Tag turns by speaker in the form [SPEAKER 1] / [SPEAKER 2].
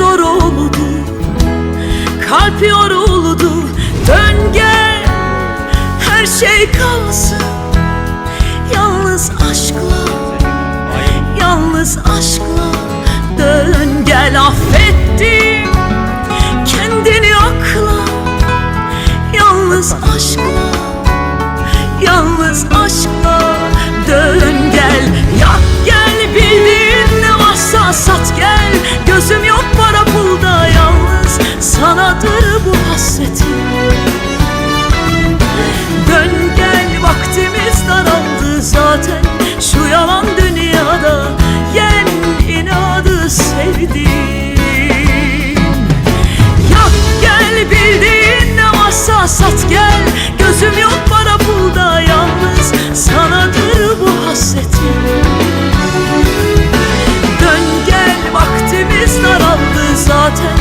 [SPEAKER 1] zor oldu. Kalp yoruldu. Dön gel. Her şey kalsın. Yalnız aşkla Yalnız aşkla Dön gel. Affettim Kendini akla. Yalnız aşkla Yalnız aşkla Dön gel. Yak gel bildiğin ne varsa sat gel. zaten şu yalan dünyada Yen inadı sevdim. Yak gel bildiğin ne varsa sat gel Gözüm yok para pulda yalnız Sanadır bu hasretim. Dön gel vaktimiz daraldı zaten